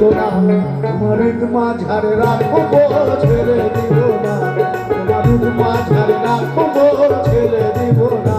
দিব না তোমার মাঝারে রাখব ছেড়ে দিও না। তোমার মাঝারে রাখব ছেড়ে দিব না।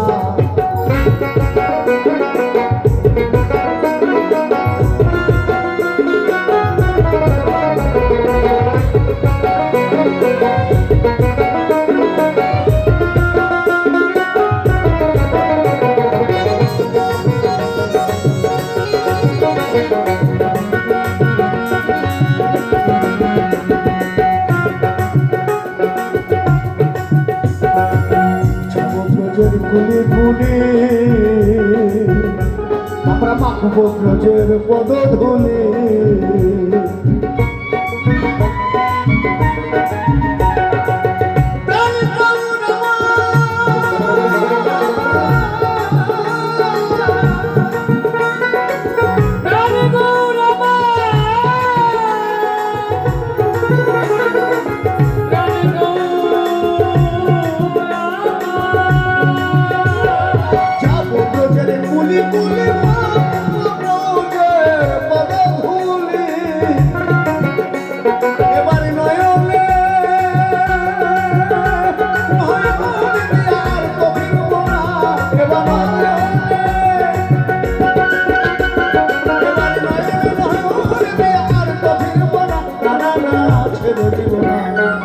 ব্রজের গুলি গুলি আমরা মাখব ব্রজের পদধূলি না ছেড়ে দিব না।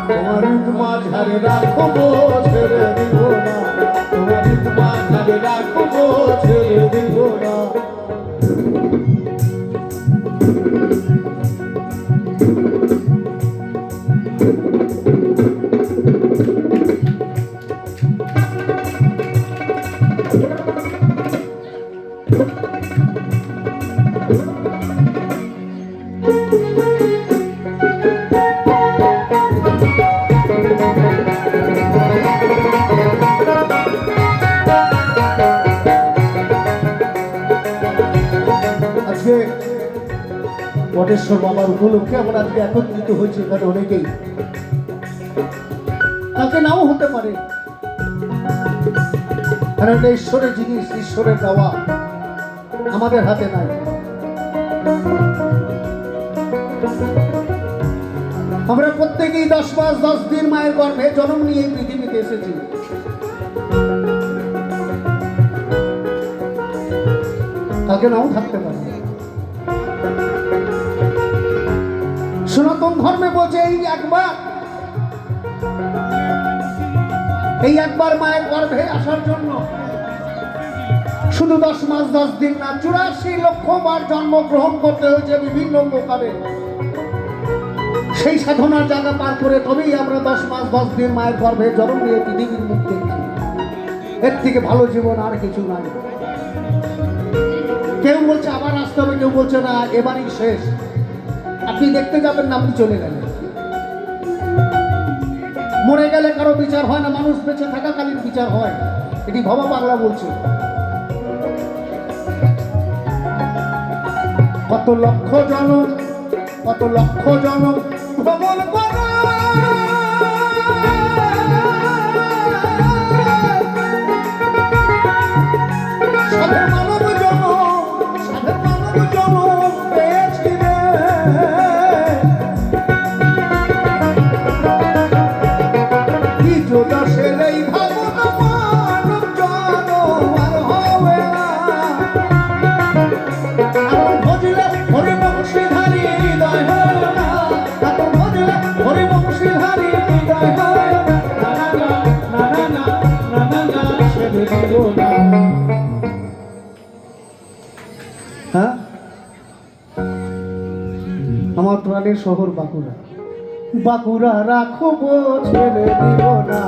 তোমার মাঝারে রাখব, ছেড়ে দিব না। তোমার মাঝারে রাখব, ছেড়ে দিব না। বটেশ্বর বাবার উপলক্ষে আমরা আজকে একত্রিত হয়েছি এখানে অনেকেই। কালকে নাও হতে পারে। কারণ ঈশ্বরের জিনিস ঈশ্বরের দেওয়া আমাদের হাতে নাই। আমরা প্রত্যেকেই দশ পাঁচ দশ দিন মায়ের গর্ভে জন্ম নিয়ে এই পৃথিবীতে এসেছি। কালকে নাও থাকতে পারে। সনাতন ধর্মে বলছে, এই একবার এই একবার মায়ের গর্ভে আসার জন্য। শুধু দশ মাস, দশ দিন না, চুরাশি লক্ষ বার জন্মগ্রহণ করতে হয়েছে বিভিন্ন প্রকারে। সেই সাধনার জায়গা পার করে তবেই আমরা দশ মাস, দশ দিন মায়ের গর্ভে জন্ম নিয়ে পৃথিবীর দেখছি এর থেকে ভালো জীবন আর কিছু নাই। কেউ বলছে, আবার আসতে হবে। কেউ বলছে, না, এবারই শেষ। আপনি দেখতে যাবেন না, আপনি চলে গেলেন। মরে গেলে কারও বিচার হয় না, মানুষ বেঁচে থাকাকালীন বিচার হয়। এটি ভবা বাংলা বলছে। কত লক্ষ জনক, কত লক্ষ জনম ভ্রমণ করা আমার শহর বাঁকুড়া। বাঁকুড়া রাখব ছেড়ে দিব না।